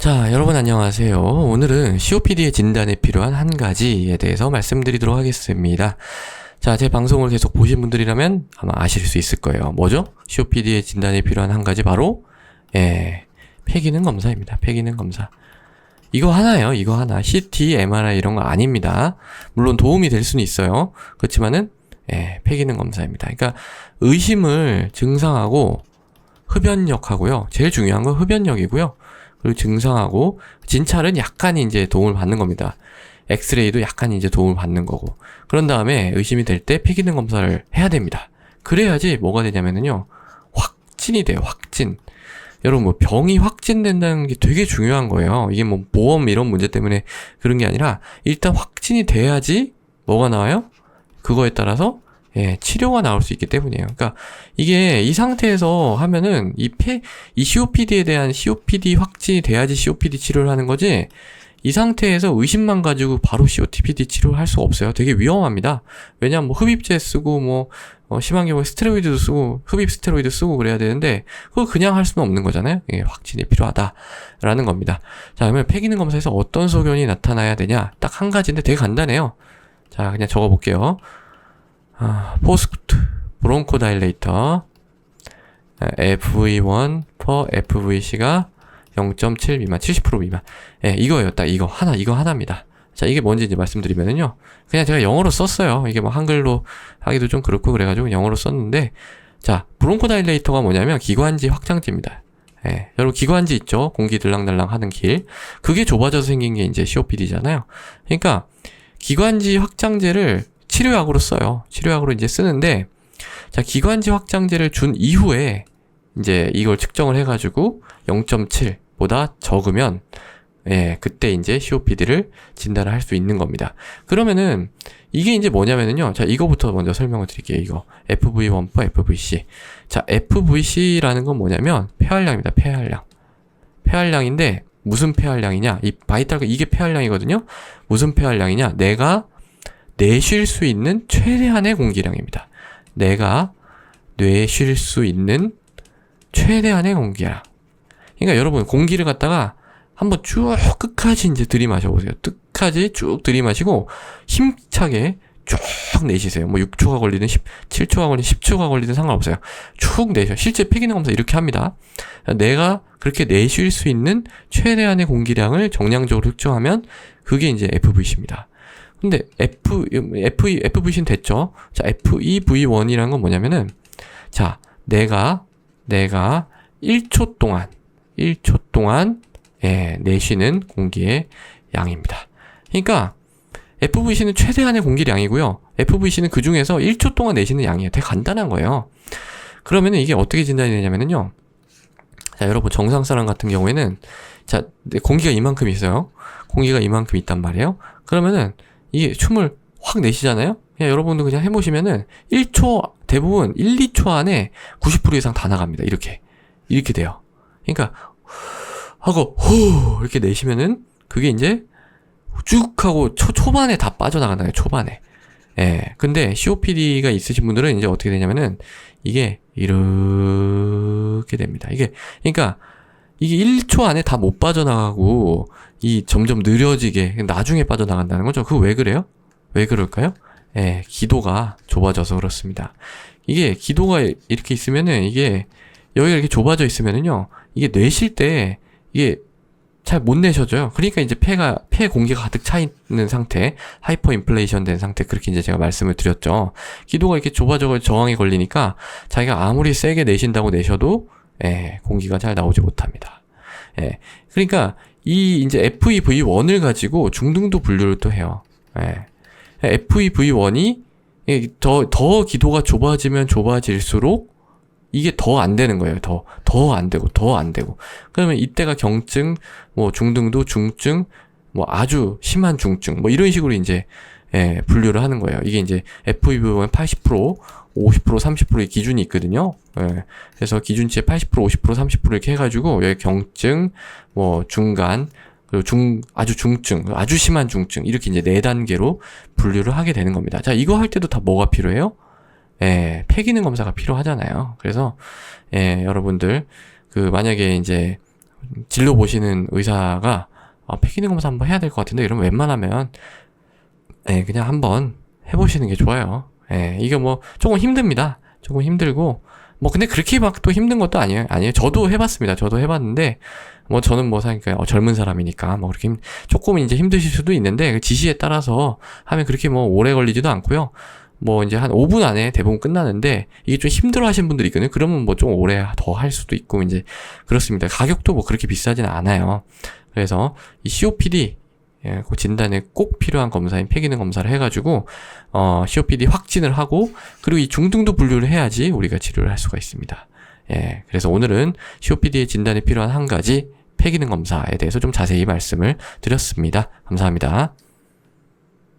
자, 여러분 안녕하세요. 오늘은 COPD의 진단에 필요한 한 가지에 대해서 말씀드리도록 하겠습니다. 자, 제 방송을 계속 보신 분들이라면 아마 아실 수 있을 거예요. 뭐죠? COPD의 진단에 필요한 한 가지 바로 예, 폐기능 검사입니다. 폐기능 검사. 이거 하나예요. 이거 하나. CT, MRI 이런 거 아닙니다. 물론 도움이 될 수는 있어요. 그렇지만은 예, 폐기능 검사입니다. 그러니까 의심을 증상하고 흡연력하고요. 제일 중요한 건 흡연력이고요. 그리고 증상하고 진찰은 약간 이제 도움을 받는 겁니다. 엑스레이도 약간 이제 도움을 받는 거고. 그런 다음에 의심이 될 때 폐기능 검사를 해야 됩니다. 그래야지 뭐가 되냐면은요. 확진이 돼요. 확진. 여러분 뭐 병이 확진된다는 게 되게 중요한 거예요. 이게 뭐 보험 이런 문제 때문에 그런 게 아니라 일단 확진이 돼야지 뭐가 나와요? 그거에 따라서 예, 치료가 나올 수 있기 때문이에요. 그러니까 이게 이 상태에서 하면은 이 폐, 이 COPD에 대한 COPD 확진이 돼야지 COPD 치료를 하는 거지. 이 상태에서 의심만 가지고 바로 COPD 치료를 할 수 없어요. 되게 위험합니다. 왜냐면 뭐 흡입제 쓰고 뭐 어, 심한 경우에 스테로이드도 쓰고 흡입 스테로이드 쓰고 그래야 되는데 그거 그냥 할 수는 없는 거잖아요. 예, 확진이 필요하다라는 겁니다. 자, 그러면 폐기능 검사에서 어떤 소견이 나타나야 되냐? 딱 한 가지인데 되게 간단해요. 자, 그냥 적어 볼게요. 아, 포스트 브론코 다일레이터 FV1 per FVC가 0.7 미만, 70% 미만. 예. 딱 이거 하나, 이거 하나입니다. 자, 이게 뭔지 이제 말씀드리면은요. 그냥 제가 영어로 썼어요. 이게 뭐 한글로 하기도 좀 그렇고 그래가지고 영어로 썼는데, 자, 브론코 다일레이터가 뭐냐면 기관지 확장제입니다. 예, 여러분 기관지 있죠? 공기 들랑달랑 하는 길. 그게 좁아져서 생긴 게 이제 COPD잖아요. 그러니까 기관지 확장제를 치료약으로 써요. 치료약으로 이제 쓰는데, 자, 기관지 확장제를 준 이후에 이제 이걸 측정을 해 가지고 0.7보다 적으면, 예, 그때 이제 COPD를 진단을 할 수 있는 겁니다. 그러면은, 이게 이제 뭐냐면은요. 자, 이거부터 먼저 설명을 드릴게요. 이거. FV1포 FVC. 자, FVC라는 건 뭐냐면, 폐활량입니다. 폐활량. 폐활량인데, 무슨 폐활량이냐? 이 바이탈, 이게 폐활량이거든요? 무슨 폐활량이냐? 내가 내쉴 수 있는 최대한의 공기량입니다. 내가 뇌쉴 수 있는 최대한의 공기량. 그러니까 여러분 공기를 갖다가 한번 쭉 끝까지 이제 들이마셔 보세요. 끝까지 쭉 들이마시고 힘차게 쭉 내쉬세요. 뭐 6초가 걸리든 17초가 걸리든 10초가 걸리든 상관없어요. 쭉 내셔. 실제 폐기능 검사 이렇게 합니다. 내가 그렇게 내쉴 수 있는 최대한의 공기량을 정량적으로 측정하면 그게 이제 FVC입니다. 근데 F, F, FVC는 됐죠? 자, FEV1이라는 건 뭐냐면은, 자, 내가, 내가 1초 동안, 1초 동안, 예, 내쉬는 공기의 양입니다. 그러니까, FVC는 최대한의 공기량이고요. FVC는 그 중에서 1초 동안 내쉬는 양이에요. 되게 간단한 거예요. 그러면은 이게 어떻게 진단이 되냐면은요. 자, 여러분, 정상 사람 같은 경우에는, 자, 공기가 이만큼 있어요. 공기가 이만큼 있단 말이에요. 그러면은, 이게 춤을 확 내시잖아요? 그냥 여러분도 그냥 해보시면은 1초, 대부분 1, 2초 안에 90% 이상 다 나갑니다. 이렇게. 이렇게 돼요. 그러니까, 하고, 후! 이렇게 내시면은 그게 이제 쭉 하고 초, 초반에 다 빠져나간다요. 초반에. 예. 근데 COPD가 있으신 분들은 이제 어떻게 되냐면은 이게 이렇게 됩니다. 이게, 그러니까 이게 1초 안에 다 못 빠져나가고 이 점점 느려지게 나중에 빠져나간다는 거죠. 그거 왜 그래요? 왜 그럴까요? 예, 기도가 좁아져서 그렇습니다. 이게 기도가 이렇게 있으면은 이게 여기가 이렇게 좁아져 있으면은요. 이게 내쉴 때 이게 잘 못 내셔져요. 그러니까 이제 폐가 폐 공기가 가득 차 있는 상태, 하이퍼 인플레이션 된 상태 그렇게 이제 제가 말씀을 드렸죠. 기도가 이렇게 좁아져 저항에 걸리니까 자기가 아무리 세게 내신다고 내셔도 예, 공기가 잘 나오지 못합니다. 예. 그러니까 이 이제 FEV1을 가지고 중등도 분류를 또 해요. 예. FEV1이 더, 더 기도가 좁아지면 좁아질수록 이게 더 안 되는 거예요. 더, 더 안 되고, 더 안 되고. 그러면 이때가 경증, 뭐 중등도, 중증, 뭐 아주 심한 중증, 뭐 이런 식으로 이제, 예, 분류를 하는 거예요. 이게 이제 FEV1 80%, 50%, 30%의 기준이 있거든요. 예. 그래서 기준치에 80%, 50%, 30% 이렇게 해가지고 여기 경증, 뭐 중간, 그리고 중 아주 중증, 아주 심한 중증 이렇게 이제 네 단계로 분류를 하게 되는 겁니다. 자, 이거 할 때도 다 뭐가 필요해요? 예, 폐 기능 검사가 필요하잖아요. 그래서 예, 여러분들 그 만약에 이제 진료 보시는 의사가 아, 폐기능 검사 한번 해야 될 것 같은데 이러면 웬만하면 예, 그냥 한번 해보시는 게 좋아요. 예, 이게 뭐 조금 힘듭니다. 조금 힘들고 뭐 근데 그렇게 막 또 힘든 것도 아니에요. 아니에요. 저도 해봤습니다. 저도 해봤는데 뭐 저는 뭐 사니까 어, 젊은 사람이니까 뭐 그렇게 힘, 조금 이제 힘드실 수도 있는데 그 지시에 따라서 하면 그렇게 뭐 오래 걸리지도 않고요. 뭐 이제 한 5분 안에 대부분 끝나는데 이게 좀 힘들어 하시는 분들이 있거든요. 그러면 뭐 좀 오래 더 할 수도 있고 이제 그렇습니다. 가격도 뭐 그렇게 비싸진 않아요. 그래서 이 COPD 예, 그 진단에 꼭 필요한 검사인 폐기능 검사를 해가지고 어, COPD 확진을 하고 그리고 이 중등도 분류를 해야지 우리가 치료를 할 수가 있습니다. 예, 그래서 오늘은 COPD의 진단에 필요한 한 가지 폐기능 검사에 대해서 좀 자세히 말씀을 드렸습니다. 감사합니다.